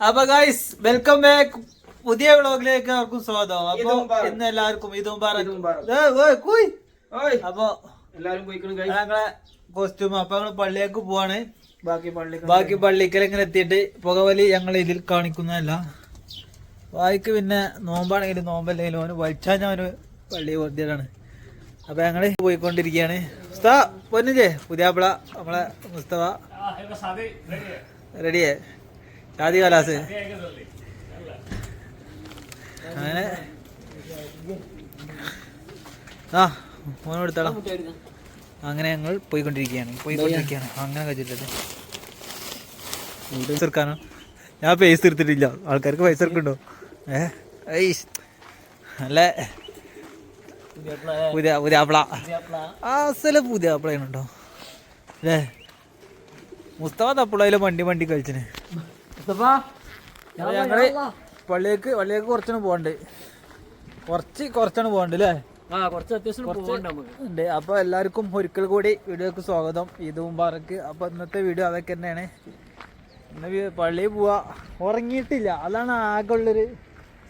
അപ്പൊ guys welcome back പുതിയ വ്ളോഗിലേക്ക് എല്ലാവർക്കും സ്വാഗതം. അപ്പൊ. ഇന്ന് എല്ലാവർക്കും ഇതും കുയ്. ഓയ്. അപ്പൊ ഞങ്ങളെ കോസ്റ്റ്യൂം അപ്പൊ ഞങ്ങൾ പള്ളിയേക്ക് പോവാണ്. ബാക്കി പള്ളി ബാക്കി പള്ളിക്കൽ ഇങ്ങനെ എത്തിയിട്ട് പുകവലി ഞങ്ങൾ ഇതിൽ കാണിക്കുന്നതല്ല. വായിക്ക് പിന്നെ നോമ്പാണെങ്കിലും നോമ്പല്ലെങ്കിലും അവന് വലിച്ചാൽ ഞാൻ അവന് പള്ളി വർദ്ധിയാണ് അപ്പൊ ഞങ്ങൾ പോയിക്കൊണ്ടിരിക്കുകയാണ്. മുസ്തഫ പൊന്നില്ലേ പുതിയാപ്പിള നമ്മളെ മുസ്തഫ. റെഡിയേ ഷാദി കലാസ്. അങ്ങനെ. ആ മോനെ എടുത്തോളാം. അങ്ങനെ ഞങ്ങൾ പോയിക്കൊണ്ടിരിക്കുകയാണ് പോയിക്കൊണ്ടിരിക്കുകയാണ്. അങ്ങനെ കഴിച്ചിട്ടത് ചെറുക്കാനോ? ഞാൻ പൈസ എടുത്തിട്ടില്ല ആൾക്കാർക്ക് പൈസ എടുക്കണ്ടോ ഏ ഐസ് നല്ല പുതിയ പുതിയ ആപ്പിള അസല പുതിയ കേട്ടോ അല്ലേ? മുസ്തഫ തപ്പിളയിലെ വണ്ടി വണ്ടി കളിച്ചിന്. അപ്പൊ ഞങ്ങൾ പള്ളിയേക്ക് പള്ളിയേക്ക് കുറച്ചാണ് പോകണ്ട് കുറച്ച് കുറച്ചാണ് പോകണ്ട് അല്ലേ ഉണ്ട്. അപ്പൊ എല്ലാവർക്കും ഒരിക്കൽ കൂടി വീഡിയോക്ക് സ്വാഗതം. ഈദ് മുബാറക്ക് അപ്പൊ ഇന്നത്തെ വീഡിയോ അതൊക്കെ തന്നെയാണ്. ഇന്ന് പള്ളിയിൽ പോവാ. ഉറങ്ങിയിട്ടില്ല. അതാണ് ആകെ ഉള്ളൊരു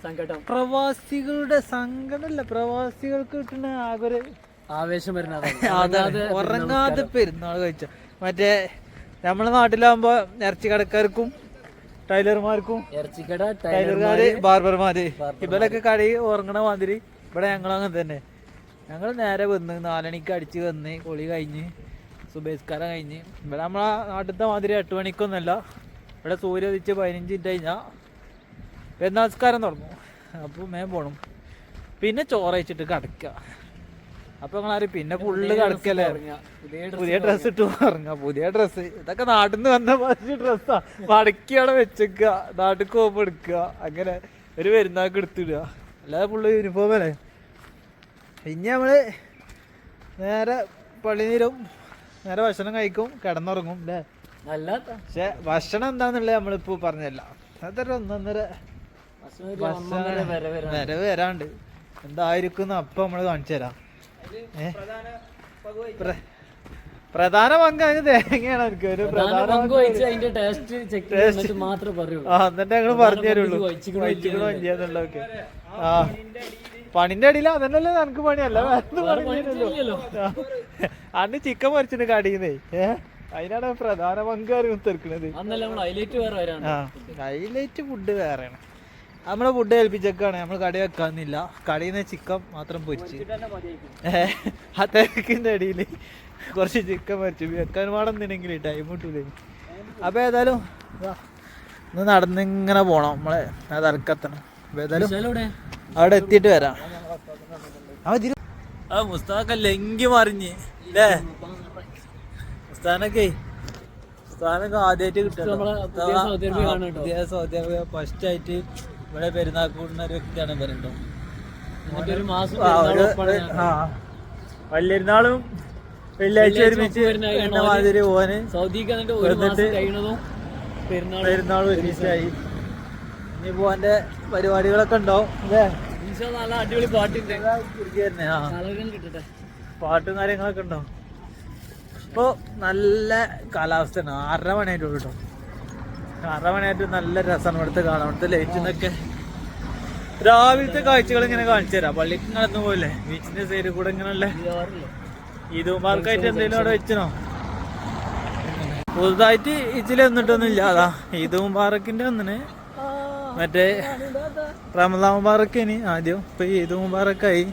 സങ്കടം. പ്രവാസികളുടെ സങ്കടമല്ല. പ്രവാസികൾക്ക് കിട്ടുന്ന ആകെ ഒരു ആവേശം വരുന്നത് ഉറങ്ങാതെ പെരുന്നാൾ കഴിച്ച മറ്റേ നമ്മളെ നാട്ടിലാകുമ്പോ ഇറച്ചി കടക്കാർക്കും ടൈലർമാർക്കും ടൈലർമാര് ബാർബർമാര്. ഇവരൊക്കെ കടയിൽ ഉറങ്ങണ മാതിരി ഇവിടെ ഞങ്ങൾ അങ്ങനെ തന്നെ. ഞങ്ങൾ നേരെ വന്ന് നാലണിക്ക് അടിച്ച് വന്ന് കുളി കഴിഞ്ഞ് സുബേസ്കാരം കഴിഞ്ഞ്. ഇവിടെ നമ്മളെ നാട്ടിലത്തെ മാതിരി എട്ട് മണിക്കൊന്നുമല്ല ഇവിടെ സൂര്യ ഉദിച്ച് പതിനഞ്ച് മിനിറ്റ് കഴിഞ്ഞാൽ പെരുന്നാസ്കാരം തുടങ്ങും. അപ്പോൾ മേം പോണം. പിന്നെ ചോറയച്ചിട്ട് കിടക്കുക അപ്പോൾ ഞങ്ങളാരും പിന്നെ ഫുള്ള് കിടക്കല്ലേ? പുതിയ ഡ്രസ് ഇട്ട് പറഞ്ഞ പുതിയ ഡ്രസ് ഇതൊക്കെ നാട്ടിൽ നിന്ന് വന്ന പറ്റിയ ഡ്രസ്സാ മടക്കിയാണ് വെച്ചേക്കുക നാട്ടിൽ പോകുമ്പോൾ എടുക്കുക അങ്ങനെ ഒരു പെരുന്നാൾക്ക് എടുത്തിടുക. അല്ലാതെ ഫുള്ള് യൂണിഫോം അല്ലേ? പിന്നെ നമ്മൾ നേരെ പള്ളി നീരും നേരെ ഭക്ഷണം കഴിക്കും കിടന്നുറങ്ങും അല്ലേ? അല്ലാത്ത പക്ഷെ ഭക്ഷണം എന്താന്നുള്ളത് നമ്മളിപ്പോ പറഞ്ഞല്ല അതൊരു ഒന്നൊന്നര ഭക്ഷണം വരാണ്ട്. എന്തായിരിക്കും അപ്പൊ നമ്മൾ കാണിച്ചു തരാം പ്രധാന പങ്ക് അതിന് തേങ്ങയാണ് എനിക്ക് ഒരു പ്രധാന പങ്ക് വഹിച്ച് അതിന്റെ ടേസ്റ്റ് ചെക്ക് ചെയ്തിട്ട് മാത്രമേ പറയുള്ളൂ. ആ എന്നിട്ട് ഞങ്ങൾ പറഞ്ഞു തരുള്ളൂ വഹിച്ചിക്കണോ ആ പണിന്റെ അടിയിൽ അതന്നല്ലേ നമുക്ക് പണിയല്ല വേറെ പണിയല്ലോ അന്ന് ചിക്കൻ മരിച്ചിട്ട് കടിയുന്നേ അതിനാണ് പ്രധാന പങ്ക് അറിവ് തീർക്കണത്. നമ്മൾ ഹൈലൈറ്റ് വേറെ വരാണ് ഹൈലൈറ്റ് ഫുഡ് വേറെയാണ്. നമ്മളെ ഫുഡ് ഏൽപ്പിച്ചേക്കാണ്. നമ്മൾ കട വെക്കാന്നില്ല കടയിൽ നിന്ന് ചിക്കൻ മാത്രം പൊരിച്ച്. ഏഹ് ആ തിരക്കിന്റെ അടിയിൽ കുറച്ച് ചിക്കൻ പൊരിച്ചു. വെക്കാൻ പാടെന്നുണ്ടെങ്കിൽ ടൈം കിട്ടൂലേ. അപ്പൊ ഏതായാലും ഇന്ന് നടന്നിങ്ങനെ പോണം. നമ്മളെ ആ തിരക്കെത്തണം അപ്പൊ ഏതായാലും അവിടെ എത്തിയിട്ട് വരാം. ആ മുസ്താഖല്ലേ എങ്കി മറിഞ്ഞ്. അല്ലേ മുസ്താനൊക്കെ. മുസ്താനൊക്കെ ആദ്യമായിട്ട് കിട്ടും. ഫസ്റ്റ് ആയിട്ട് ഇവിടെ പെരുന്നാൾ കൂടുന്ന ഒരു വ്യക്തിയാണ് പറയുന്നത് ഒരു മാസം ആ, ഒരു ആ. വലിയൊരുന്നാളും വെള്ളിയാഴ്ച ഒരുമിച്ച് എന്ന മാതിരി പോവാന് സൗദിക്ക് പെരുന്നാൾ പെരുന്നാൾ ഒരുമിച്ചായി ഇനി പോവാന്റെ പരിപാടികളൊക്കെ ഉണ്ടാവും അല്ലേ? നല്ല അടിപൊളി പാട്ടുണ്ട്. പാട്ടും കാര്യങ്ങളൊക്കെ ഉണ്ടാവും. ഇപ്പൊ നല്ല കാലാവസ്ഥയാണ് ആറര മണിയായിട്ടുള്ളൂ കേട്ടോ. ആറര നല്ല രസമാണ് ഇവിടുത്തെ കാണാൻ ഇവിടുത്തെ ലൈറ്റിന്നൊക്കെ രാവിലത്തെ കാഴ്ചകൾ ഇങ്ങനെ കാണിച്ചു തരാം പള്ളിക്ക് നടന്നു പോയില്ലേ ബീച്ചിന്റെ സൈഡിൽ കൂടെ ഇങ്ങനെയുള്ള ഈദുമാർക്കായിട്ട് എന്തെങ്കിലും അവിടെ വെച്ചനോ പുതുതായിട്ട് ഇതിൽ വന്നിട്ടൊന്നും ഇല്ല അതാ ഈദ് ഒന്നിന് മറ്റേ റമദാൻ മുബാറക്കിന് ആദ്യം ഇപ്പൊ ഈദ് മുബാറക്കായി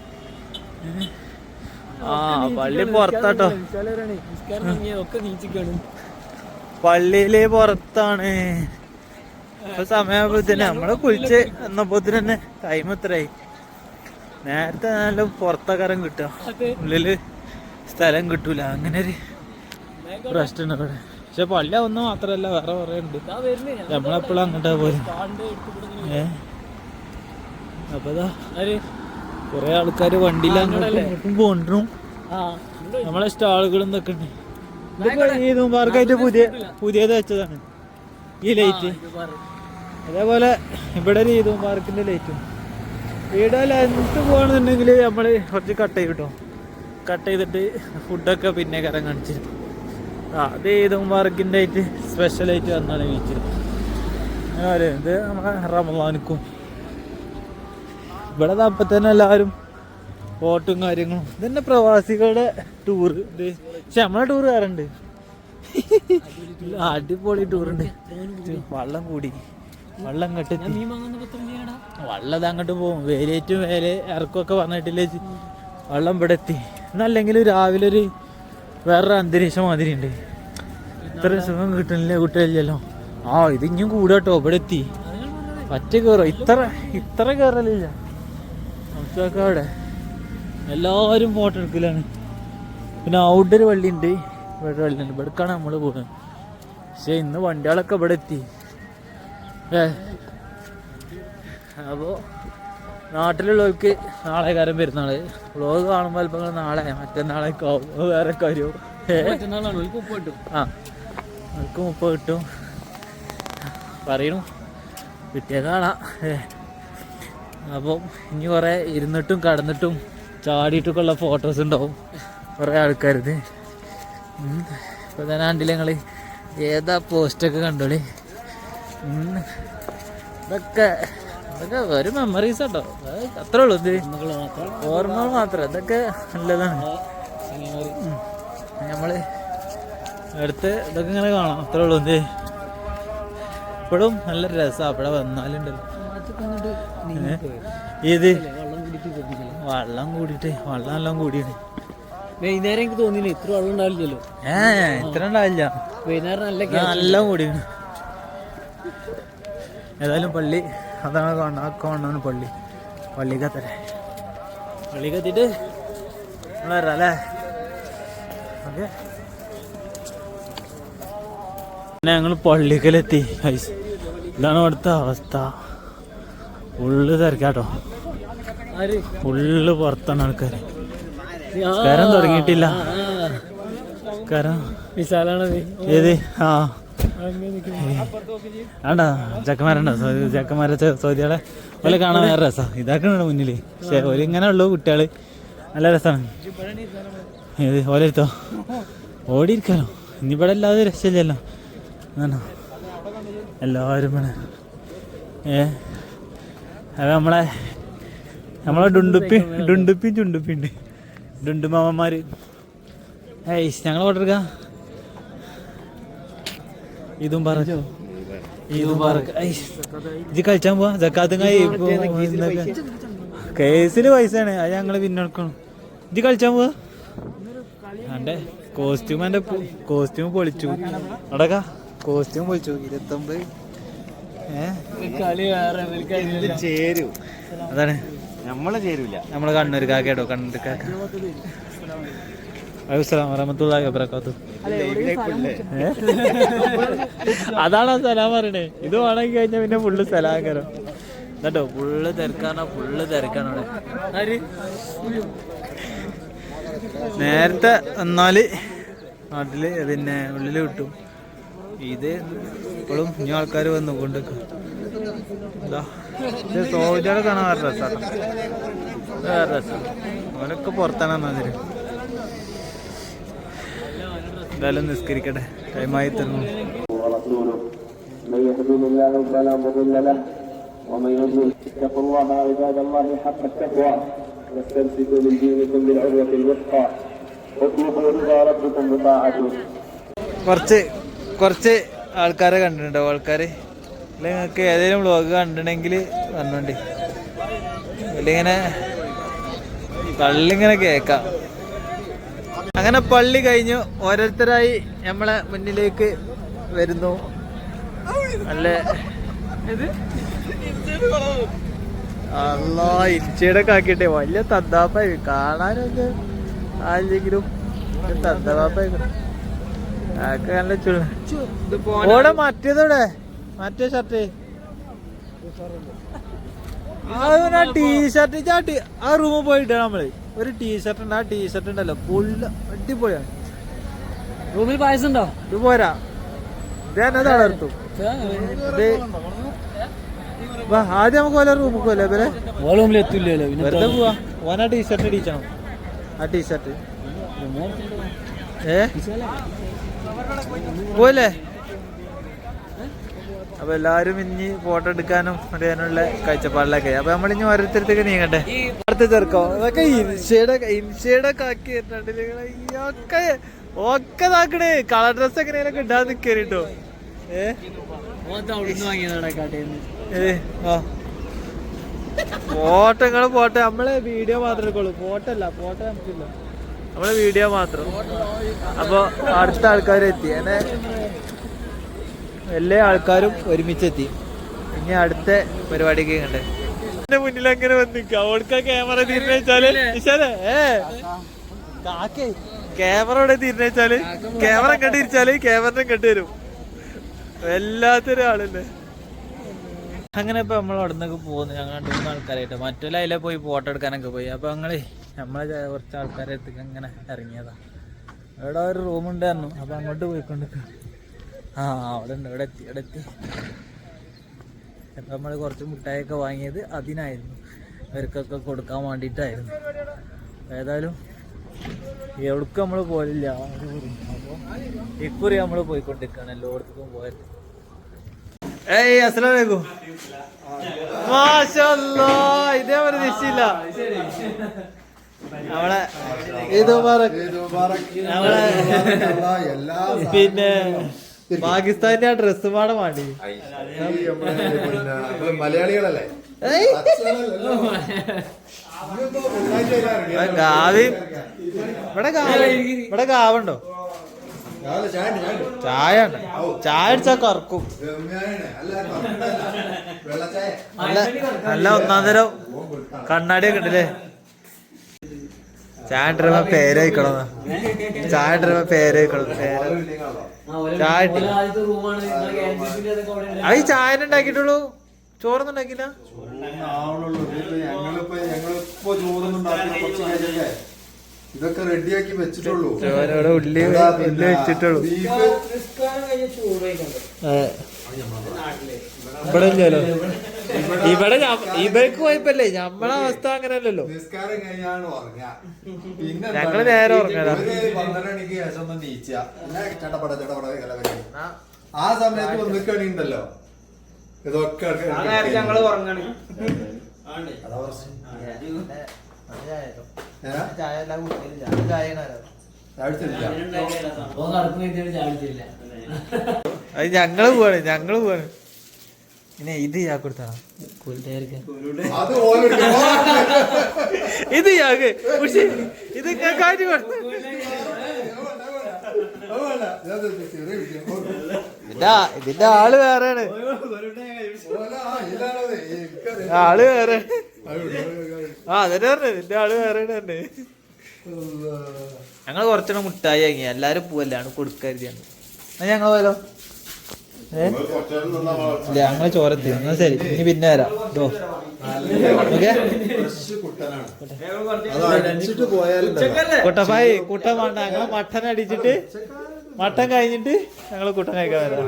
ആ പള്ളി പുറത്താട്ടോ ഒക്കെ പള്ളിയിലെ പുറത്താണ്. ഇപ്പൊ സമയമാകുമ്പോഴത്തേന് നമ്മൾ കുളിച്ച് എന്നപ്പോ തന്നെ ടൈം എത്രയായി നേരത്തെ നല്ല പുറത്തക്കാരം കിട്ടുക. ഉള്ളിൽ സ്ഥലം കിട്ടൂല. അങ്ങനെ ഒരു പ്രശ്നമാണ് ഇവിടെ പക്ഷെ പള്ളി ഒന്ന് മാത്രല്ല വേറെ കുറെ ഉണ്ട്. നമ്മളെപ്പോഴും അങ്ങോട്ടാ പോലും. ഏ? അപ്പതാ കൊറേ ആൾക്കാര് വണ്ടിയിൽ അങ്ങോട്ടും ഇങ്ങോട്ടും പോണ്ടു നമ്മളെ സ്റ്റാളുകളും ഇതൊക്കെ ഉണ്ട്. ഇതിപ്പോ ഈ പുതിയ പുതിയത് വെച്ചതാണ്. ഈ ലൈറ്റ്. അതേപോലെ ഇവിടെ ഒരു ഈദ് മുബാറക്കിന്റെ ലൈറ്റും. വീട് ലെങ്ത് പോകണമെന്നുണ്ടെങ്കിൽ നമ്മൾ കുറച്ച് കട്ട് ചെയ്യും കേട്ടോ കട്ട് ചെയ്തിട്ട് ഫുഡൊക്കെ പിന്നെ കരം കാണിച്ചിരുന്നു ആ അത് ഈദ് മുബാറക്കിന്റെ ആയിട്ട് സ്പെഷ്യലായിട്ട് വന്നാണ് ബീച്ചിൽ ഇത് നമ്മളെ റമദാനിക്കും. ഇവിടെ അപ്പം തന്നെ എല്ലാവരും ഫോട്ടും കാര്യങ്ങളും. ഇതന്നെ പ്രവാസികളുടെ ടൂർ പക്ഷെ നമ്മളെ ടൂർ കാരണ്ട് അടിപൊളി ടൂറുണ്ട് വള്ളം കൂടി. വള്ളം കെട്ടി വള്ളം അങ്ങോട്ട് പോകും വേലേറ്റും വേല ഇറക്കമൊക്കെ പറഞ്ഞിട്ടില്ലേ വള്ളം ഇവിടെ എത്തി. എന്നല്ലെങ്കിൽ രാവിലെ ഒരു വേറൊരു അന്തരീക്ഷം മാതിരി ഉണ്ട് ഇത്ര സുഖം കിട്ടണില്ല കുട്ടികളില്ലല്ലോ. ആ ഇത് ഇനിയും കൂടാട്ടോ ഇവിടെ എത്തി. പറ്റ കയറോ? ഇത്ര ഇത്ര കയറലില്ല. നമുക്കൊക്കെ അവിടെ. എല്ലാവരും ഫോട്ടോ എടുക്കലാണ്. പിന്നെ ഔട്ട് ഒരു വള്ളി ഉണ്ട് ഇവിടെ വള്ളി ഉണ്ട് ഇവിടേക്കാണ് നമ്മൾ പോകുന്നത് പക്ഷെ ഇന്ന് വണ്ടികളൊക്കെ ഇവിടെ എത്തി. ഏ? അപ്പോൾ നാട്ടിലുള്ളവർക്ക് നാളെ കാര്യം പെരുന്നാൾ വ്ളോഗ് കാണുമ്പോൾ ചിലപ്പോൾ നാളെ മറ്റന്നാളേക്ക് ആവും. വേറെ കാര്യവും ആ. അവർക്ക് മുപ്പത് കിട്ടും. പറയണു. കിട്ടിയ കാണാം. അപ്പം ഇനി കുറേ ഇരുന്നിട്ടും കടന്നിട്ടും ചാടിയിട്ടൊക്കെ ഉള്ള ഫോട്ടോസ് ഉണ്ടാവും. കുറേ ആൾക്കാരുത്. ഇപ്പോൾ തന്നെ കണ്ടില്ല ഞങ്ങൾ ഏതാ പോസ്റ്റൊക്കെ കണ്ടോളി. ഇതൊക്കെ ഇതൊക്കെ ഒരു മെമ്മറീസ് കേട്ടോ അത് അത്രേ ഉള്ളൂ ഇത്. ഓർമ്മകൾ മാത്രം. ഇതൊക്കെ നല്ലതാണ്. നമ്മൾ അടുത്ത് ഇതൊക്കെ ഇങ്ങനെ കാണാം. അത്രേ ഉള്ളൂ എന്ത് ഇപ്പോഴും നല്ല രസമാണ് അവിടെ വന്നാലുണ്ടല്ലോ. ഇത്. വെള്ളം കൂടിയിട്ട് വെള്ളം എല്ലാം കൂടിയിട്ട് വൈകുന്നേരം എനിക്ക് തോന്നിയില്ല ഇത്ര വെള്ളം ഉണ്ടാവില്ലല്ലോ? ഏ ഇത്ര ഉണ്ടാവില്ല. വൈകുന്നേരം നല്ല നല്ല കൂടിയാണ്. ഏതായാലും പള്ളി അതാണ് കാണുന്നത് ആ കാണുന്നതാണ് പള്ളി. പള്ളി കത്തരെ പള്ളി കത്തിയിട്ട്? നമ്മൾ വരാം അല്ലേ? ഓക്കെ. പിന്നെ ഞങ്ങൾ പള്ളിക്കലെത്തി. ഇതാണ് അവിടുത്തെ അവസ്ഥ. ഉള്ളു തിരക്കാട്ടോ. ഫുള്ള് പുറത്താണ് ആൾക്കാർ കരം തുടങ്ങിയിട്ടില്ല. കരം. വിശാലാണ് ഏത്? ആ. ആണ്ടാ ചക്കന്മാരുണ്ടോ? ചക്കന്മാരെ സൗദികളെ ഓലെ കാണാൻ വേറെ രസം. ഇതാക്കണോ മുന്നിൽ. പക്ഷെ ഒരിങ്ങനെ ഉള്ളു കുട്ടികൾ. നല്ല രസമാണ് ഏത്? ഓലെ എടുത്തോ ഓടിയിരിക്കാലോ. ഇനിയിവിടെ അല്ലാതെ രക്ഷയില്ലല്ലോ. എന്നാണോ? എല്ലാവരും ഏ? അത് നമ്മളെ നമ്മളെ ഡുണ്ടുപ്പി ഡുണ്ടുപ്പി ചുണ്ടുപ്പി ഉണ്ട് ഡുണ്ടു മാമന്മാര്. ഏയ് ഞങ്ങൾ ഓർഡർ ഇതും പറഞ്ഞു ഇതും പറഞ്ഞു ഇത് കളിച്ചാൻ പോവാ. ജക്കാത്തും കൈ കേസിൽ പൈസയാണ്. അത് ഞങ്ങൾ പിന്നെടുക്കണം ഇത് കളിച്ചാൻ പോവാ? അന്റെ കോസ്റ്റ്യൂം എന്റെ കോസ്റ്റ്യൂം പൊളിച്ചു. അടക്ക കോസ്റ്റ്യൂം പൊളിച്ചു. ഇരുപത്തൊമ്പത്. ഏഹ് കളി വേറെ. ചേരൂ അതാണ്. നമ്മളെ ചേരൂല. നമ്മളെ കണ്ണൂർ കാക്കട്ടോ കണ്ണൂർ കാക്ക. അലൈഹിസ്സലാം വറഹ്മത്തുള്ളാഹി വബറകാതുഹു. അതാണ് സലാം പറയണേ. ഇത് വേണമെങ്കിൽ കഴിഞ്ഞാൽ പിന്നെ ഫുള്ള് സലാങ്കരം എന്നിട്ടോ ഫുള്ള് തിരക്കാണോ ഫുള്ള് തിരക്കാണ് അവിടെ. നേരത്തെ എന്നാൽ നാട്ടിൽ പിന്നെ ഉള്ളിൽ കിട്ടും. ഇത് ഇപ്പോഴും ഇനി ആൾക്കാർ വന്നു കൊണ്ടൊക്കെ. എന്താ ഇത് സോജകളെ കാണാൻ വേറെ രസാണ് വേറെ രസം അവനൊക്കെ പുറത്താണ് വന്നത് എന്തായാലും നിസ്കരിക്കട്ടെ ടൈമായി തരുന്നു ورسوله من يهده الله فلا مضل له ومن يضلل اتقوا الله عباد الله حق التقوى واستمسكوا من دينكم بالعروة الوثقى اطلبوا رضا ربكم بطاعته കുറച്ച് കുറച്ച് ആൾക്കാരെ കണ്ടിട്ടുണ്ടോ ആൾക്കാര് അല്ലെ നിങ്ങൾക്ക് ഏതെങ്കിലും വ്ളോഗ് കണ്ടിട്ടുണ്ടെങ്കിൽ പറഞ്ഞോണ്ടി അല്ലിങ്ങനെ പള്ളിങ്ങനെ കേക്കാം അങ്ങനെ പള്ളി കഴിഞ്ഞു. ഓരോരുത്തരായി നമ്മളെ മുന്നിലേക്ക് വരുന്നു. നല്ല അല്ലാ ഇരിച്ചയുടെ കാക്കിട്ടെ വലിയ തദ്ദാപ്പായി കാണാനൊക്കെ ആയില്ലെങ്കിലും തദ്ദാപ്പായി അതൊക്കെ നല്ല ചുള്ള. ഓടെ മറ്റേതോടെ. മറ്റേ ഷർട്ട് ആ ടീഷർട്ട് ചാട്ടി ആ റൂമിൽ പോയിട്ട് നമ്മൾ. ഒരു ടീഷർട്ട് ഉണ്ട് ആ ടീഷർട്ട് ഉണ്ടല്ലോ. ഫുള്ള് അടിപൊളിയാണ്. റൂമിൽ പായസം ഉണ്ടോ? ഇത് പോരാ. ഞാൻ അത് ആദ്യം നമുക്ക് പോലെ റൂമിൽ പോലെ ഇവരെ? റൂമിൽ എത്തില്ലല്ലോ വെറുതെ പോവാ. ഓൻ ആ ടീഷർട്ട് അടിച്ചണം ആ ടീഷർട്ട് ഏ? പോലെ അപ്പൊ എല്ലാരും ഇനി ഫോട്ടോ എടുക്കാനും അറിയാനുള്ള കാഴ്ചപ്പാടിലൊക്കെ. അപ്പൊ നമ്മൾ ഇനി ഓരോരുത്തരത്തേക്ക് നീങ്ങട്ടെ? അടുത്ത ചെറുക്കോ? അതൊക്കെ ഇൻഷയുടെ ഇൻഷയുടെ കാക്കി ഒക്കെ ഒക്കെ താക്കണേ കളർ ഡ്രസ് എങ്ങനെയൊക്കെ ഇടാൻ നിക്കേറിട്ടോ ഏ? ആ. Photo photo. നമ്മളെ വീഡിയോ മാത്രമേ എടുക്കുള്ളൂ. ഫോട്ടോ അല്ല ഫോട്ടോ നമുക്കില്ല. നമ്മളെ വീഡിയോ മാത്രം. അപ്പൊ അടുത്ത ആൾക്കാരെത്തി. അങ്ങനെ എല്ലാ ആൾക്കാരും ഒരുമിച്ചെത്തി. ഇനി അടുത്ത പരിപാടി കണ്ടേ എന്റെ മുന്നിൽ അങ്ങനെ വന്നു അവൾക്ക് ക്യാമറ തിരിഞ്ഞു വെച്ചാൽ? ഇശാലെ, ഏ? ക്യാമറ ഇവിടെ തിരിഞ്ഞു ക്യാമറ കണ്ട് തിരിച്ചാൽ ക്യാമറ കണ്ടു വരും. വല്ലാത്തൊരു ആളല്ലേ. അങ്ങനെ ഇപ്പൊ നമ്മൾ അവിടെ നിന്നൊക്കെ പോകുന്നു. ഞങ്ങൾ രണ്ട് മൂന്ന് ആൾക്കാരായിട്ട്. മറ്റുള്ള അതിലെ പോയി ഫോട്ടോ എടുക്കാനൊക്കെ പോയി. അപ്പൊ ഞങ്ങൾ നമ്മളെ കുറച്ച് ആൾക്കാരെ അടുത്തേക്ക് അങ്ങനെ ഇറങ്ങിയതാ. ഇവിടെ ഒരു റൂമുണ്ടായിരുന്നു അപ്പൊ അങ്ങോട്ട് പോയിക്കൊണ്ട് ആ അവിടെ ഉണ്ട് ഇവിടെ എത്തി ഇവിടെ എത്തി അപ്പം നമ്മൾ കുറച്ച് മിഠായിയൊക്കെ വാങ്ങിയത് അതിനായിരുന്നു. അവർക്കൊക്കെ കൊടുക്കാൻ വേണ്ടിയിട്ടായിരുന്നു. ഏതായാലും എവിടേക്ക് നമ്മൾ പോലില്ല. അപ്പോൾ ഇക്കുറി നമ്മൾ പോയിക്കൊണ്ടിരിക്കുകയാണ് എല്ലായിടത്തേക്കും പോയത്. ഏയ് അസ്സലാമലൈക്കും. ഇതേ ഒരു രക്ഷയില്ല. നമ്മളെ ഇത്. നമ്മളെ പിന്നെ പാകിസ്ഥാന്റെ ആ ഡ്രസ് പാടം വേണ്ടി മലയാളികളല്ലേ? ഗാവി. ഇവിടെ ഗാവ. ഇവിടെ ഗാവുണ്ടോ? ചായ ഉണ്ട്, ചായ അടിച്ചാ കറക്കും. നല്ല ഒന്നാം തരം കണ്ണാടിയൊക്കെ ഉണ്ടല്ലേ ചായ ഇട്ടിരുമ്പോ പേര് വയ്ക്കണം ചായ ഇട്ടിരുമ്പോ പേര് വയ്ക്കണം പേര് ചായ ഇട്ടി ആദ്യത്തെ റൂമാണ് അത് ഈ ചായ ഉണ്ടാക്കിയിട്ടുള്ളൂ? ചോറൊന്നും ഉണ്ടാക്കില്ല ഇതൊക്കെ റെഡിയാക്കി വെച്ചിട്ടുള്ളൂ ഉള്ളി ഉള്ളി വെച്ചിട്ടുള്ളൂ. ഇവിടെ ഇല്ലല്ലോ. ഇവിടെ ഇവർക്ക് കുഴപ്പമില്ലേ. നമ്മളെ അവസ്ഥ അങ്ങനെയല്ലല്ലോ. നിസ്കാരം കഴിഞ്ഞാണ് ഉറങ്ങാ പിന്നെ ഞങ്ങൾ നേരെ ഉറങ്ങാ പന്ത്രണ്ട് മണിക്ക് ശേഷം നീച്ച ആ സമയത്ത് വന്നിക്കണി ഉണ്ടല്ലോ ഇതൊക്കെ ഞങ്ങൾ ഉറങ്ങാണ്. പ്രശ്നം. ചായ എല്ലാം ചായ അത് ഞങ്ങൾ പോവാണ് ഞങ്ങൾ പോവാണ്. പിന്നെ ഇത് ഞാൻ കൊടുത്താണ്. ഇത് പക്ഷേ ഇത് കാര്യം കൊടുത്തു. ഇതിന്റെ ആൾ വേറെയാണ്. ആൾ വേറെ. ആ അതന്നെ പറഞ്ഞു. ഇതിന്റെ ആൾ വേറെയാണ് തന്നെ ഞങ്ങൾ കുറച്ചെണ്ണം മുട്ടായി വാങ്ങി. എല്ലാരും പോവല്ലാണ് കൊടുക്കരുതാണ് എന്നാ ഞങ്ങൾ പോയാലോ? ഏ ഞങ്ങൾ ചോരത്തി. എന്നാ ശരി ഇനി പിന്നെ വരാം. ഓക്കെ. കുട്ടപ്പായി കുട്ടൻ വേണ്ട. ഞങ്ങൾ മട്ടൻ അടിച്ചിട്ട് മട്ടൻ കഴിഞ്ഞിട്ട് ഞങ്ങൾ കുട്ടൻ കഴിക്കാൻ വരാം.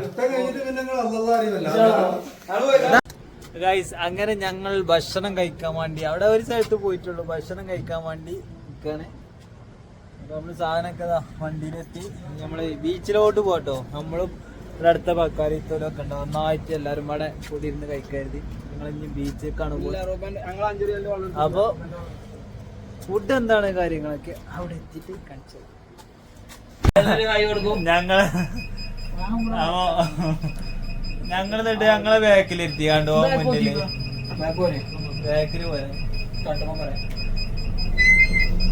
ഗൈസ് അങ്ങനെ ഞങ്ങൾ ഭക്ഷണം കഴിക്കാൻ വേണ്ടി അവിടെ ഒരു സ്ഥലത്ത് പോയിട്ടുള്ളൂ. ഭക്ഷണം കഴിക്കാൻ വേണ്ടി നിൽക്കാണ് നമ്മൾ സാധനമൊക്കെ വണ്ടിയിലെത്തി. നമ്മൾ ബീച്ചിലോട്ട് പോട്ടോ നമ്മളും ഇവിടെ അടുത്ത പക്കാരിത്തോലൊക്കെ ഉണ്ട്. നന്നായിട്ട് എല്ലാരും കൂടെ കൂടി ഇരുന്ന് കഴിക്കരുത്. ഞങ്ങൾ ഇനി ബീച്ചിൽ കാണുമ്പോൾ അപ്പൊ ഫുഡ് എന്താണ് കാര്യങ്ങളൊക്കെ അവിടെ എത്തിയിട്ട് കാണിച്ചത് ഞങ്ങൾ ഞങ്ങൾ എന്നിട്ട് ഞങ്ങളെ ബാക്കിലിരുത്തി കണ്ടോ മുന്നിൽ. ബാക്കിൽ പോയ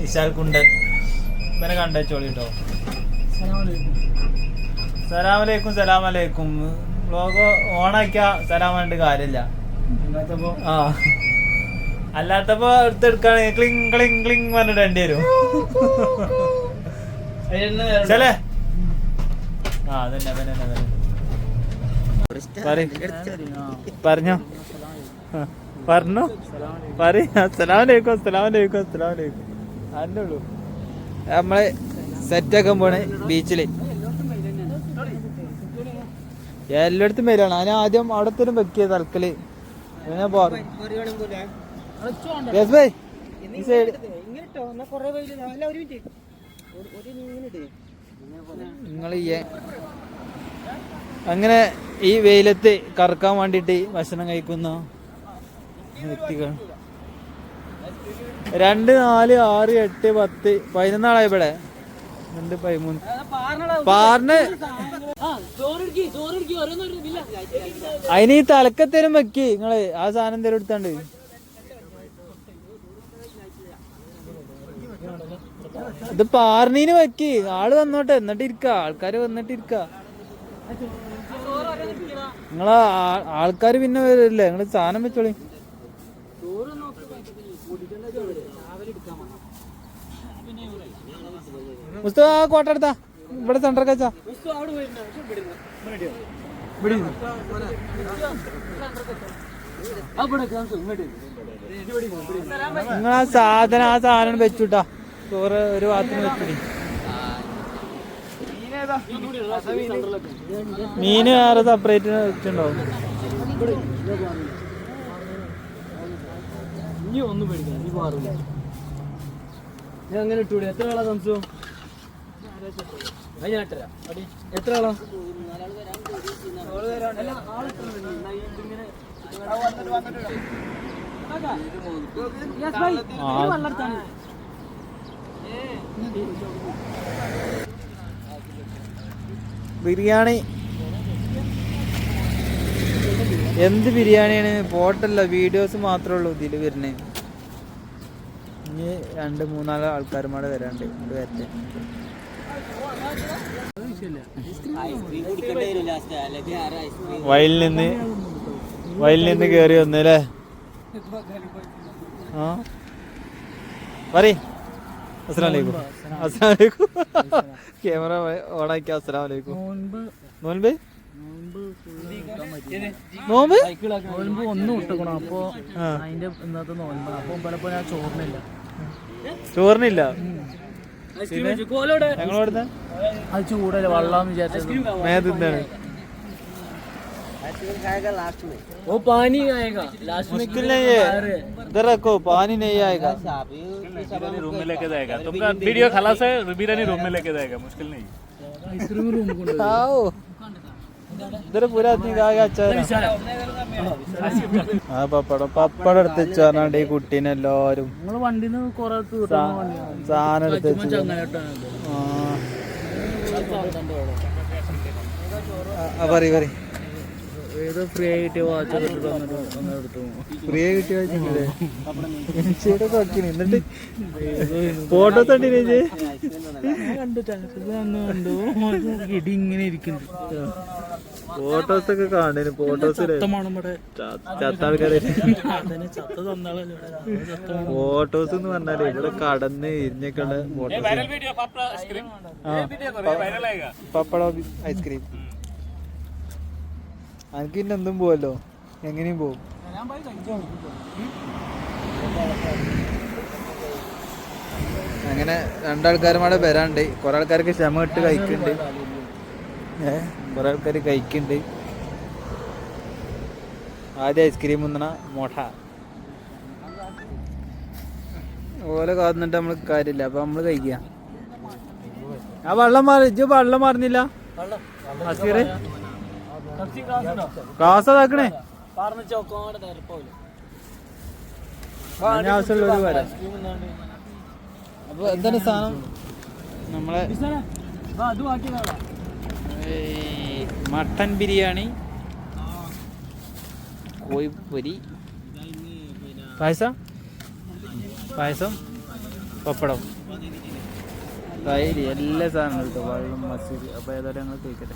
ഇശാൽ കുണ്ടൻ. ഇവനെ കണ്ടോളി കേട്ടോ സലാമലൈക്കും സലാമലൈക്കും. വ്ലോഗ് ഓണാക്കിയ സലാം സലാമായിട്ട് കാര്യമില്ല ആ. അല്ലാത്തപ്പോ എടുത്തെടുക്കാണ്. ക്ലിങ് ക്ലിങ് ക്ലിങ് പറഞ്ഞിട്ട് രണ്ടി വരും. ചെലേ ആ അതന്നെ അതന്നെ അതന്നെ. പറയ്. പറഞ്ഞോ. പറഞ്ഞോ. പറ അസ്സലാമലൈക്കും അസ്സലാമലൈക്കും അസ്സലാമലൈക്കും ഉള്ളൂ. സെറ്റ് സെറ്റാക്കാൻ പോണേ ബീച്ചിൽ എല്ലായിടത്തും വരികയാണ്. ഞാൻ ആദ്യം അവിടെ തന്നെ വെക്കിയ തൽക്കൽ പോറും നിങ്ങൾ അങ്ങനെ ഈ വെയിലത്ത് കറക്കാൻ വേണ്ടിയിട്ട് ഭക്ഷണം കഴിക്കുന്ന. വ്യക്തികൾ. രണ്ട് നാല് ആറ് എട്ട് പത്ത് പതിനൊന്നാളായി ഇവിടെ. രണ്ട് പതിമൂന്ന് പാറിന് അതിന് ഈ തലക്കത്തേനും വെക്കി നിങ്ങൾ. ആ സാധനം എന്തേലും എടുത്താണ്ട്. ഇത് പാറിനീന് വെക്കി. ആൾ വന്നോട്ടെ എന്നിട്ട് ഇരിക്ക. ആൾക്കാര് വന്നിട്ട് ഇരിക്ക. നിങ്ങളാ ആൾക്കാര് പിന്നെ വരില്ലേ? നിങ്ങൾ സാധനം വെച്ചോളി. മുസ്തഫ ആ കോട്ട ഇവിടെ സെന്റർ കച്ചാ നിങ്ങൾ ആ സാധനം ആ സാധനം വെച്ചുട്ടാ. ചോറ് ഒരു ഭാഗത്തിന് വെച്ചിട്ട്. മീന് വേറെ സെപ്പറേറ്റ് വെച്ചിട്ടുണ്ടാവും. ഒന്നും പേടിക്കാം ഞാൻ അങ്ങനെ ഇട്ടൂടെ. എത്ര ആളാ സംശയം? ബിരിയാണി. എന്ത് ബിരിയാണിയാണ്? ഫോട്ടല്ല വീഡിയോസ് മാത്രമേ ഉള്ളൂ ഇതിൽ വരുന്നത് ഇനി രണ്ട് മൂന്നാൽ ആൾക്കാരുമാണ് വരാണ്ട് ഇങ്ങോട്ട് വരട്ടെ. വയലിൽ നിന്ന് വയലിൽ നിന്ന് കയറി വന്നല്ലേ? ആ? പറയ്. അസ്സലാം വലൈക്കും അസ്സലാം വലൈക്കും ക്യാമറ ഓണാക്കി. അസ്സലാം വലൈക്കും നോൻപ്? നോമ്പ് നോൽമ്പ് ഒന്നും അപ്പോ അതിന്റെ ഇന്നത്തെ നോൻപ് അപ്പൊ പലപ്പോ ഞാൻ ചോറിനില്ല ചോറിനില്ല वो पानी आएगा लास्ट मुश्किल नहीं है इधर रखो पानी नहीं आएगा रूम में लेके जाएगा तुमका वीडियो खलास है बिरानी रूम में लेके जाएगा मुश्किल नहीं इधर पूरा आदमी का अच्छा ആ പപ്പടം പപ്പടം എടുത്ത് വെച്ചു പറഞ്ഞാണ്ട് ഈ കുട്ടീനെ എല്ലാരും സാധനം എടുത്ത് വെച്ചു ആ പറയ് പറയ്. ഏതോ ഫ്രീ ആയിട്ട് വാച്ച് എടുത്തിട്ട് ഫ്രീ എന്നിട്ട് ഫോട്ടോ തട്ടിനേജ് ഇരിക്കുന്നു. ഫോട്ടോസ് ഒക്കെ കാണേന്. ഫോട്ടോസ് ചത്ത ആൾക്കാരെ ഫോട്ടോസ് എന്ന് പറഞ്ഞാൽ ഇവിടെ കടന്ന് ഇരിഞ്ഞൊക്കെ ഫോട്ടോസ് പപ്പടോ ഐസ്ക്രീം. എനിക്ക് പിന്നെ എന്തും പോവല്ലോ? എങ്ങനെയും പോവും. അങ്ങനെ രണ്ടാൾക്കാരുമാടെ അവിടെ വരാണ്ട്. കുറെ ആൾക്കാർക്ക് ക്ഷമ ഇട്ട് കഴിക്കുന്നുണ്ട് ഏ? കുറെ ആൾക്കാർ കഴിക്കുന്നുണ്ട് ആദ്യം ഐസ്ക്രീം മുന്നണ മുട ഓലെ കാന്നിട്ട് നമ്മൾ കാര്യമില്ല അപ്പൊ നമ്മൾ കഴിക്കുക ആ വെള്ളം മാറി. ഇജ്ജ് വെള്ളം മാറുന്നില്ല? അസീറ്? ക്ലാസ് അതാക്കണേ അപ്പൊ എന്താണ് സാധനം? നമ്മളെ മട്ടൻ ബിരിയാണി. കോഴിപ്പൊരി. പായസം? പായസം? പപ്പടം. തൈര് എല്ലാ സാധനങ്ങളും കിട്ടും വെള്ളം മസൂരി. അപ്പൊ ഏതായാലും ഞങ്ങൾ കഴിക്കട്ടെ.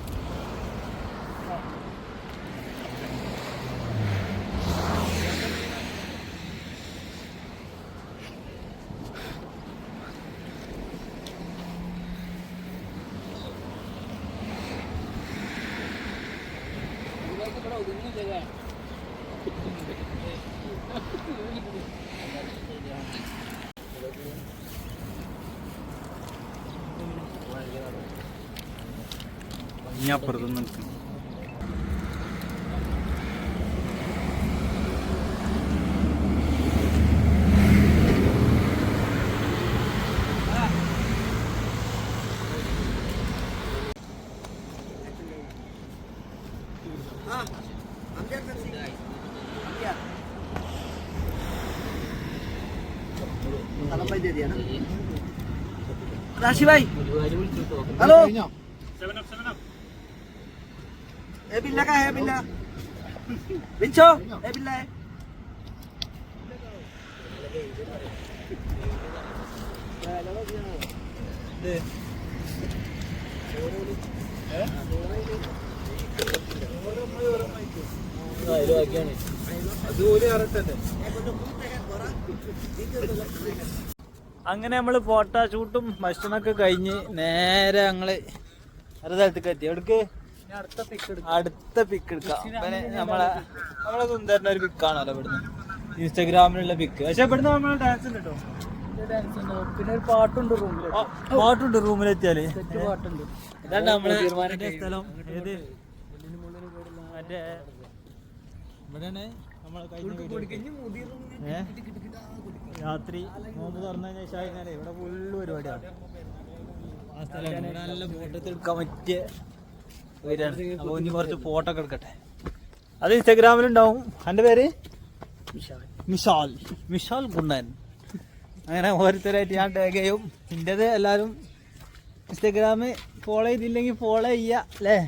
olduğunu göre. Меня продано. റാഷി ഭായ് ഹലോ. ഏ ബില്ല കാ ഹേ ബില്ല വിളിച്ചോ ഏ ബില്ല അത് ഒരു അറത്തന്നെ അങ്ങനെ നമ്മൾ ഫോട്ടോഷൂട്ടും ഭക്ഷണമൊക്കെ കഴിഞ്ഞ് നേരെ ഞങ്ങൾ ഒരു സ്ഥലത്തേക്ക് എത്തി. എവിടേക്ക്? അടുത്ത പിക്ക് അടുത്ത പിക്ക് എടുക്കാം നമ്മളെ നമ്മളെ സുന്ദരന്റെ ഒരു പിക്കാണല്ലോ ഇവിടുന്ന്. ഇൻസ്റ്റാഗ്രാമിലുള്ള പിക്ക് പക്ഷെ ഇവിടുന്ന് നമ്മളെ ഡാൻസ് ഉണ്ട് കേട്ടോ പിന്നെ ഒരു പാട്ടുണ്ട് റൂമിൽ പാട്ടുണ്ട് റൂമിലെത്തിയാൽ പാട്ടുണ്ട്. ഇതാണ് നമ്മളെ സ്ഥലം. ഏത്? മറ്റേ ഇവിടെയാണ്. രാത്രി നോമ്പ് തുറന്നു ശേഷം കഴിഞ്ഞാലേ ഇവിടെ ഫുള്ള് പരിപാടിയാണ്. ആ സ്ഥലമാണ് നല്ല ഫോട്ടോ എടുക്കാൻ പറ്റിയ വീടാണ്. അപ്പൊ ഇനി കുറച്ച് ഫോട്ടോ ഒക്കെ എടുക്കട്ടെ. അത് ഇൻസ്റ്റാഗ്രാമിലുണ്ടാവും എന്റെ പേര്? മിഷാൽ. മിഷാൽ. ഗുണ്ടൻ. അങ്ങനെ ഓരോരുത്തരായിട്ട് ഞാൻ ടാഗ് ചെയ്യും. എന്റെത് എല്ലാവരും ഇൻസ്റ്റാഗ്രാമിൽ ഫോളോ ചെയ്തില്ലെങ്കിൽ ഫോളോ ചെയ്യാ അല്ലേ?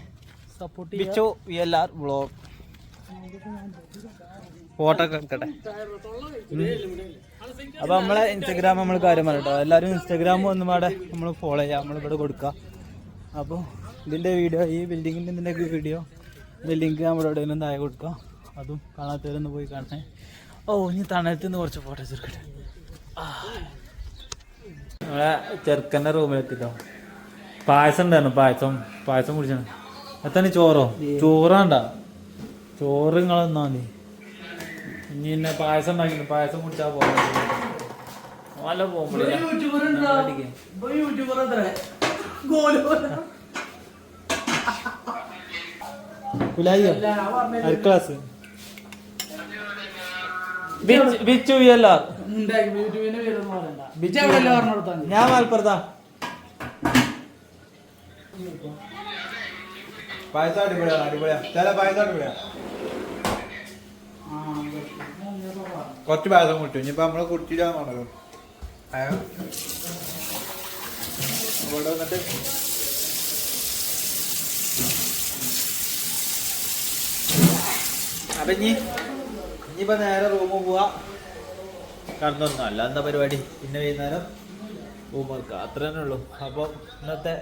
Support ബിച്ചോ V L R vlog. Photo ഒക്കെ എടുക്കട്ടെ. അപ്പൊ നമ്മളെ ഇൻസ്റ്റാഗ്രാം നമ്മൾ കാര്യം പറയട്ടോ എല്ലാവരും ഇൻസ്റ്റാഗ്രാം ഒന്നും പാടെ നമ്മൾ ഫോളോ ചെയ്യാം. നമ്മൾ ഇവിടെ കൊടുക്കുക അപ്പോൾ ഇതിന്റെ വീഡിയോ ഈ ബിൽഡിങ്ങിന്റെ ഇതിന്റെയൊക്കെ വീഡിയോ ഇതിന്റെ ലിങ്ക് നമ്മുടെ എവിടെയെങ്കിലും താഴെ കൊടുക്കുക അതും കാണാത്തവരൊന്ന് പോയി കാണണേ ഓ ഇനി തണലത്ത് നിന്ന് കുറച്ച് ഫോട്ടോ എടുക്കട്ടെ. നമ്മളെ ചെറുക്കന്റെ റൂമിലെത്തിട്ടോ പായസം ഉണ്ടായിരുന്നു. പായസം പായസം കുടിച്ചാണ്. എത്താണ് ചോറോ? ചോറാണ്ട ചോറ് നിങ്ങൾ ഇനി എന്നെ പായസം ഉണ്ടാക്കി പായസം കുടിച്ചാൽ പോകാൻ നല്ല പോകുമ്പോഴേ. യൂട്യൂബർ അത്ര. ഗോൽ കുലായിയോ അര ക്ലാസ് ബിച്ചു വി ഞാൻ ആർ പായസം അടിപൊളിയാണ് പായസം അടിപൊളിയാ കുറച്ച് പായസം കിട്ടും ഇനിയിപ്പോ നമ്മൾ കുടിച്ചില്ലാന്നുണ്ടല്ലോ ഇവിടെ വന്നിട്ട് അപ്പൊ ഇനി ഇനിയിപ്പോ നേരെ റൂമിൽ പോവാ. കടന്നൊന്നും അല്ല എന്താ പരിപാടി? പിന്നെ വൈകുന്നേരം റൂമ് എടുക്കുക അത്ര തന്നെ ഉള്ളൂ. അപ്പോൾ ഇന്നത്തെ